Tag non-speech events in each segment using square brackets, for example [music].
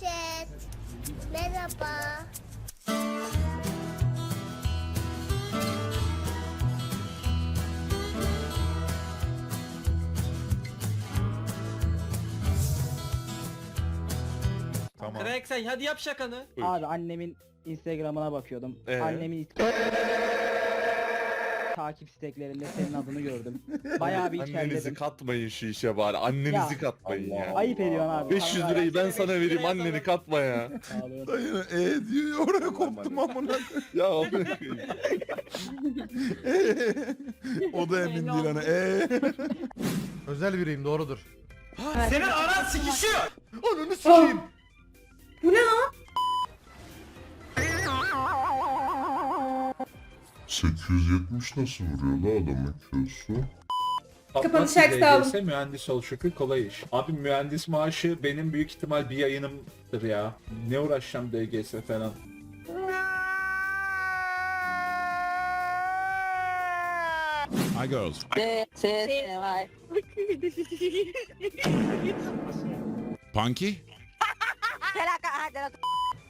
Chat. Merhaba. Tamam. Crack sen hadi yap şakanı. Buyur. Abi annemin Instagram'ına bakıyordum. Ee? Annemin takip isteklerinde senin adını gördüm. Bayağı bir [laughs] Annenizi katmayın şu işe bari. Annenizi Ya, katmayın ya. Ayıp ediyorsun abi. 500 Allah lirayı ben sana vereyim anneni katma ya. Sağ olun. Dayı e diyor oraya koptum amına. ya amına [laughs] koyayım. o da emin değil hani. E. Özel biriyim doğrudur. Senin aran sikişiyor. Ananı sikeyim. 870 nasıl vuruyor la adamın Q'su? Kapanış şarkısı aldım. ise mühendis ol şükür kolay iş. Abi mühendis maaşı benim büyük ihtimal bir yayınımdır ya. Ne uğraşacağım DGS falan. Hi girls. Punky?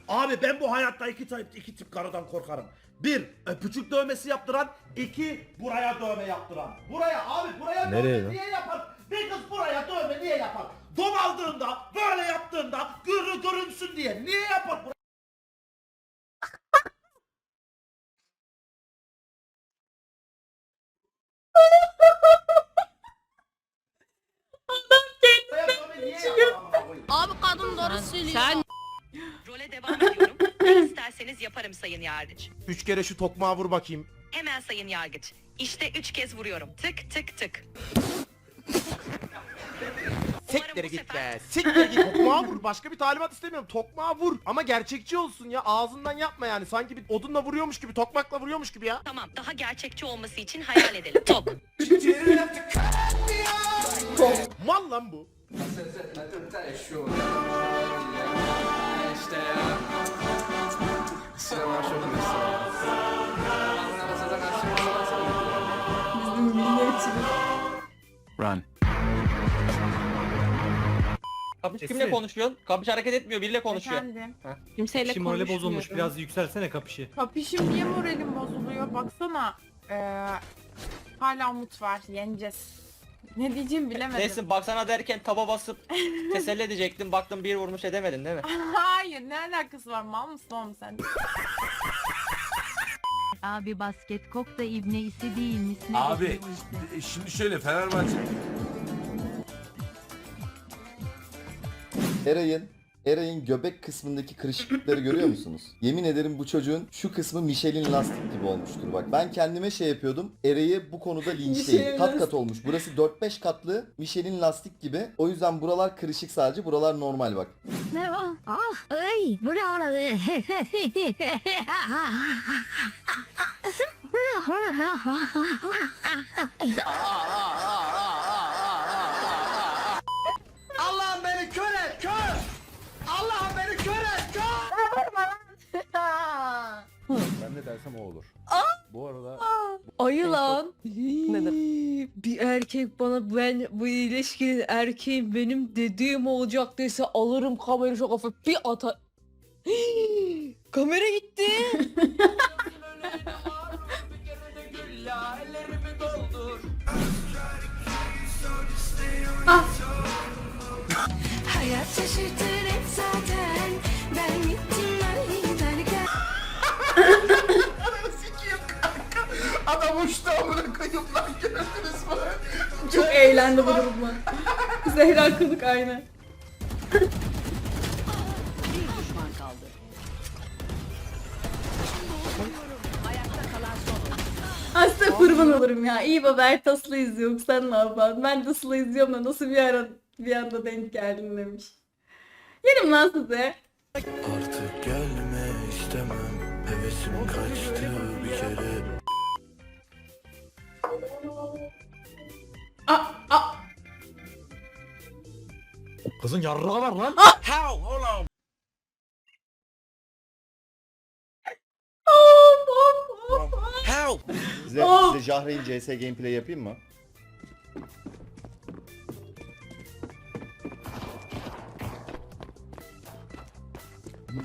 Abi ben bu hayatta iki tip, iki tip karıdan korkarım. Bir, öpücük dövmesi yaptıran. iki buraya dövme yaptıran. Buraya abi buraya dövme niye yapar? Bir kız buraya dövme niye yapar? Dom aldığında, böyle yaptığında görü görünsün diye. Niye yapar? Buraya dövme niye yapar amına koyayım? Abi kadın doğru söylüyor. Sen Role devam ediyorum. ne isterseniz yaparım sayın yargıç. Üç kere şu tokmağı vur bakayım. Hemen sayın yargıç. İşte üç kez vuruyorum. Tık tık tık. Siktir bu git sefer- be. Siktir git. Tokmağı vur. Başka bir talimat istemiyorum. Tokmağı vur. Ama gerçekçi olsun ya. Ağzından yapma yani. Sanki bir odunla vuruyormuş gibi, tokmakla vuruyormuş gibi ya. Tamam daha gerçekçi olması için hayal edelim. Tok. Mal lan bu. Run. Kapış kimle konuşuyorsun? Kapış hareket etmiyor biriyle konuşuyor. Efendim. Kimseyle Şimdi morali bozulmuş biraz yükselsene kapışı. Kapışım niye moralim bozuluyor? Baksana. Ee, hala umut var. Yeneceğiz. Ne diyeceğimi bilemedim. Neyse baksana derken taba basıp [laughs] teselli edecektim. Baktım bir vurmuş edemedin değil mi? Hayır ne alakası var? Mal mısın oğlum sen? [laughs] Abi basket kok da ibne isi değil misin? Abi şimdi şöyle Fenerbahçe Eray'ın Eray'ın göbek kısmındaki kırışıklıkları görüyor musunuz? [clears throat] Yemin ederim bu çocuğun şu kısmı Michelin lastik gibi olmuştur bak. Ben kendime şey yapıyordum. Eray'ı bu konuda linçleyin. Kat kat olmuş. Burası 4-5 katlı Michelin lastik gibi. O yüzden buralar kırışık sadece. Buralar normal bak. Ne var? Ah, ay, bravo. Ayı lan. Bir erkek bana ben bu ilişkinin erkeğim benim dediğim olacak dese alırım kamerayı şu kafa bir ata. [gasps] Kamera gitti. Hayat [laughs] eğlendi bu durumda. Zehra kılık aynı. Aslında kurban olurum ya. İyi baba Ertas'la izliyorum. Sen ne yapan? Ben de Sıla izliyorum da nasıl bir ara bir anda denk geldin demiş. Yerim lan size. Artık gelme istemem. Hevesim kaçtı Aa, aa. Kızın yarrağı var lan. Of, of, of, of. Size, Oh. size Jahreyn CS gameplay yapayım mı?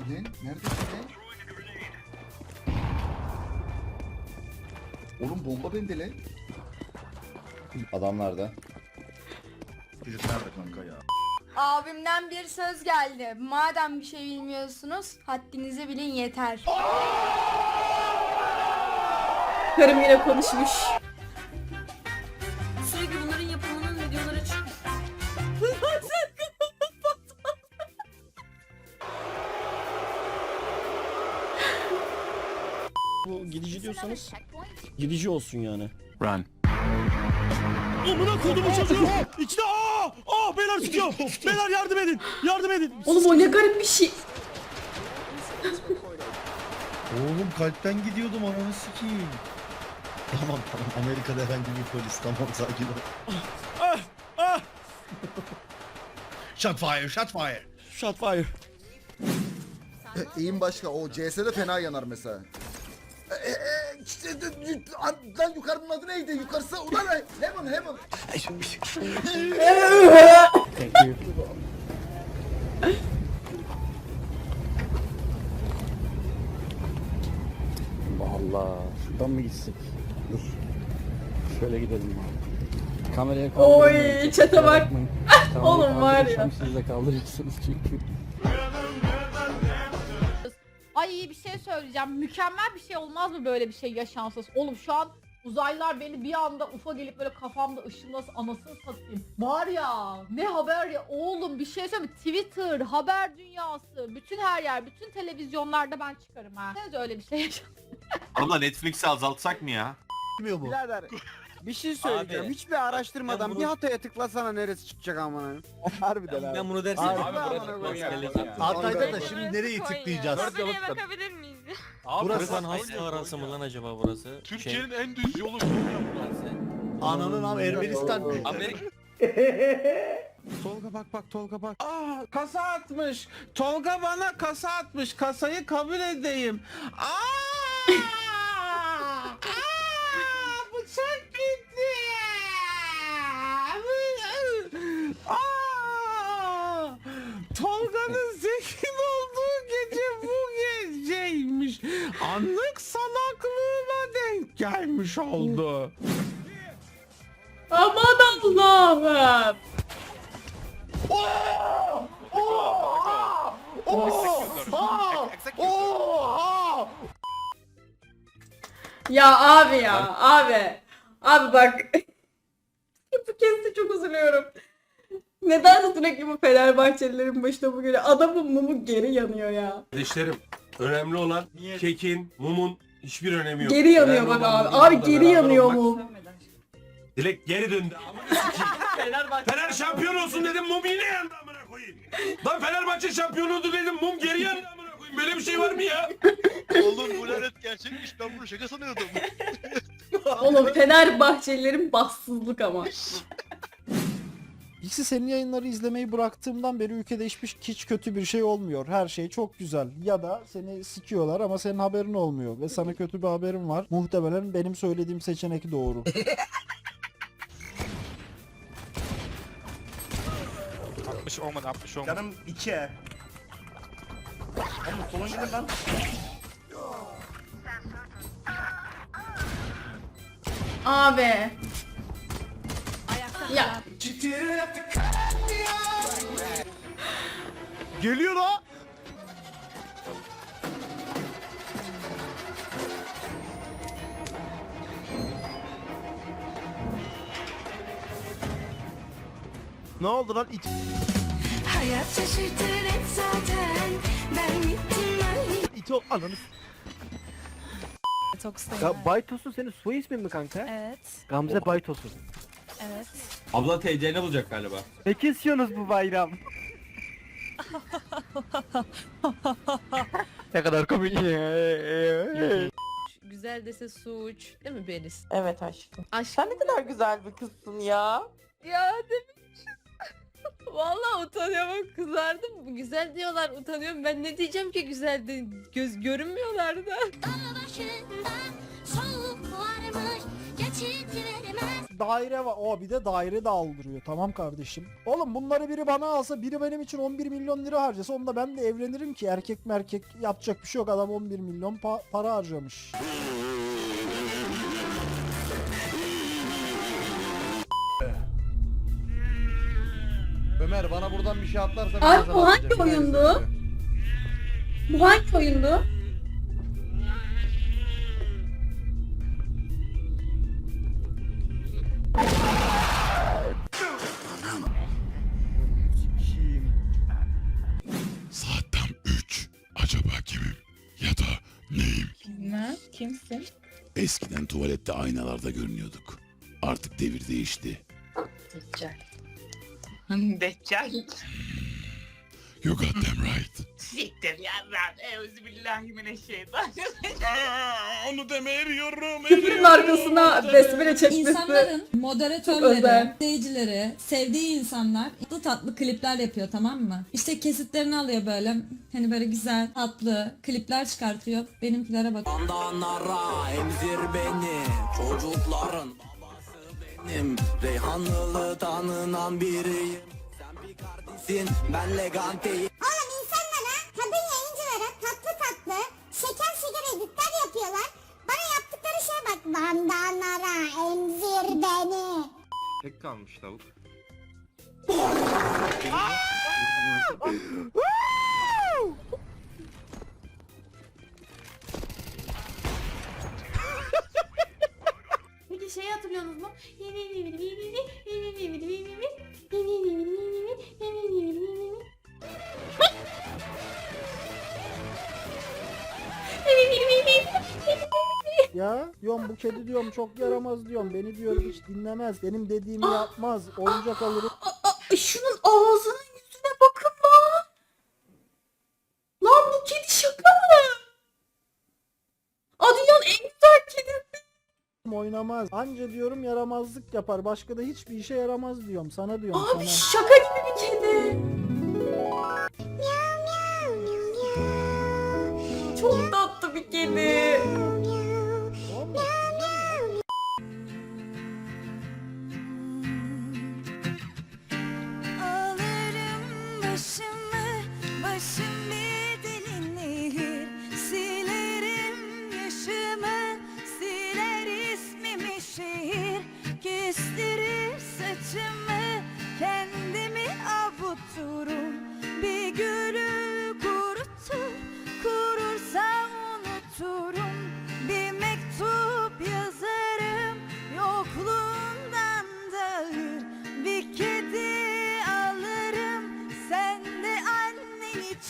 Ne? Neredesin lan? Oğlum bomba bende lan. Adam nerede? Çocuk nerede kanka ya? Abimden bir söz geldi. Madem bir şey bilmiyorsunuz, haddinizi bilin yeter. Karım yine konuşmuş. Sürekli bunların yapımının videoları çıkıyor. Bu gidici diyorsanız gidici olsun yani. Run. Amına kodumu çocuğu! İçine aa! Aa beyler çıkıyor! beyler yardım edin! Yardım edin! Oğlum o ne garip bir şey. Oğlum kalpten gidiyordum ananı sikeyim. Tamam tamam Amerika'da herhangi bir polis tamam sakin ol. Ah! [laughs] Ah! shot fire, shot fire. Shot fire. Eğim başka. O CS'de fena yanar mesela. Lan yukarının adı neydi? Yukarısı ulan? Heaven Heaven. Allah. Şuradan mı gitsek? Dur. Şöyle gidelim abi. Kameraya Oy, kaldırmayın. çete bak. Bakmayın. [laughs] Kamerayı Oğlum var ya. kaldırırsam Siz de kaldırırsınız çünkü. Ay bir şey söyleyeceğim. Mükemmel bir şey olmaz mı böyle bir şey yaşansız? Oğlum şu an uzaylılar beni bir anda ufa gelip böyle kafamda ışınlasın anasını satayım. Var ya ne haber ya oğlum bir şey söyleyeyim mi? Twitter, haber dünyası, bütün her yer, bütün televizyonlarda ben çıkarım ha. Neyse öyle bir şey yaşa. Abla Netflix'i azaltsak mı ya? Bilmiyor bu. Birader bir şey söyleyeceğim. Abi, Hiçbir araştırmadan ben bir bunu- hataya tıklasana neresi çıkacak amına. [laughs] Harbiden abi. Ben bunu dersin. Abi, Abi, abi, abi, abi. Hatay'da da şimdi nereye tıklayacağız? bakabilir miyiz? [laughs] Burası hasta arası mı lan acaba burası? Türkiye'nin en düz yolu. Ananın am Ermenistan. Amerika [laughs] Tolga bak bak Tolga bak. Aa kasa atmış. Tolga bana kasa atmış. Kasayı kabul edeyim. Aa! Aa! Bıçak gitti. Aa! Tolga'nın zengin olduğu gece bu geceymiş. Anlık salaklığına denk gelmiş oldu. Aman Allah'ım. Ya abi ya abi. Abi bak. [laughs] bu de çok üzülüyorum. Neden sürekli bu Fenerbahçelilerin başına bu geliyor? Adamın mumu geri yanıyor ya. Kardeşlerim önemli olan kekin, mumun hiçbir önemi yok. Geri yanıyor Önemli olan abi. Abi geri beraber yanıyor olmak. mum. Dilek geri döndü. Amına sikeyim. [laughs] Fener şampiyon olsun dedim mum yine yandı amına koyayım. Lan Fenerbahçe şampiyon oldu dedim mum geri yandı amına koyayım. Böyle bir şey var mı ya? Oğlum bu lanet gerçekmiş ben bunu şaka sanıyordum. Oğlum Fenerbahçelilerin bahtsızlık ama. [laughs] İkisi senin yayınları izlemeyi bıraktığımdan beri ülkede hiçbir hiç kötü bir şey olmuyor. Her şey çok güzel. Ya da seni sikiyorlar ama senin haberin olmuyor. Ve sana kötü bir haberim var. Muhtemelen benim söylediğim seçenek doğru. [laughs] 60 olmadı 60 olmadı. Canım 2 Oğlum solun gidin lan. Abi. Ya Geliyor la. Ne oldu lan? İt, Hayat şaşırtır hep zaten. Ben gittim ben it ol ananı. Ya Baytos'un senin soy ismin mi kanka? Evet, Gamze Baytos'un. evet. Abla TC'ni bulacak galiba. Ne kesiyorsunuz bu bayram? ne kadar komik. Güzel dese suç. Değil mi Beliz? Evet aşkım. Aşk. Sen ne kadar güzel bir kızsın ya. Ya demişim. [laughs] Vallahi utanıyorum kızardım. Güzel diyorlar utanıyorum. Ben ne diyeceğim ki güzel de göz görünmüyorlar da. Başında soğuk varmış daire var. O bir de daire de aldırıyor. Tamam kardeşim. Oğlum bunları biri bana alsa biri benim için 11 milyon lira harcasa onunla ben de evlenirim ki erkek merkek yapacak bir şey yok. Adam 11 milyon pa- para harcamış. Ömer bana buradan bir şey atlarsa Abi bu hangi oyundu? Bu hangi oyundu? Kimsin? Eskiden tuvalette aynalarda görünüyorduk. Artık devir değişti. Deccal. Deccal. You got them right. Siktir yarram. Euzubillahimineşşeytanirracim. [laughs] Onu demeyemiyorum. Küfrün arkasına besmele çekmesi. İnsanların moderatörleri, izleyicileri, sevdiği insanlar tatlı tatlı klipler yapıyor tamam mı? İşte kesitlerini alıyor böyle. Hani böyle güzel, tatlı klipler çıkartıyor. Benimkilere bak. Andanara emzir beni Çocukların babası benim Reyhanlılı tanınan biriyim Kardeşsin ben leganteyim Oğlum insanlara, kadın yayıncılara tatlı tatlı, şeker şeker editler yapıyorlar. Bana yaptıkları şeye bak. Bandanara emzir beni. Tek kalmış tavuk. Peki şeyi hatırlıyorsunuz mu? Ya diyorum bu kedi diyorum çok yaramaz diyorum. Beni diyor hiç dinlemez. Benim dediğimi yapmaz. Oyuncak alırım. Aa, şunun ağzının yüzüne bakın lan. Lan bu kedi şaka mı? Aa, dünyanın en güzel kedisi. oynamaz. Anca diyorum yaramazlık yapar. Başka da hiçbir işe yaramaz diyorum. Sana diyorum Abi sana. şaka gibi bir kedi. Çok tatlı bir kedi.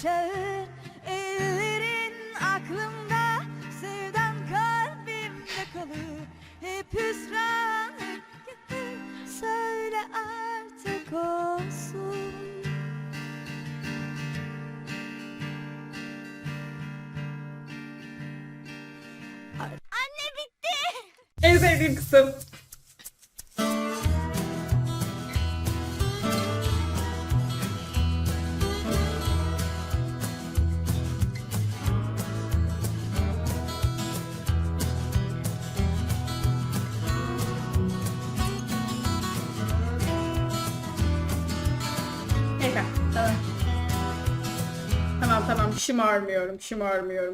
Çağır. Ellerin aklımda, sevdan kalbimde kalır. Hep hüsran, hep söyle artık olsun. Anne bitti. En sevdiğim kısım. Şımarmıyorum şımarmıyorum.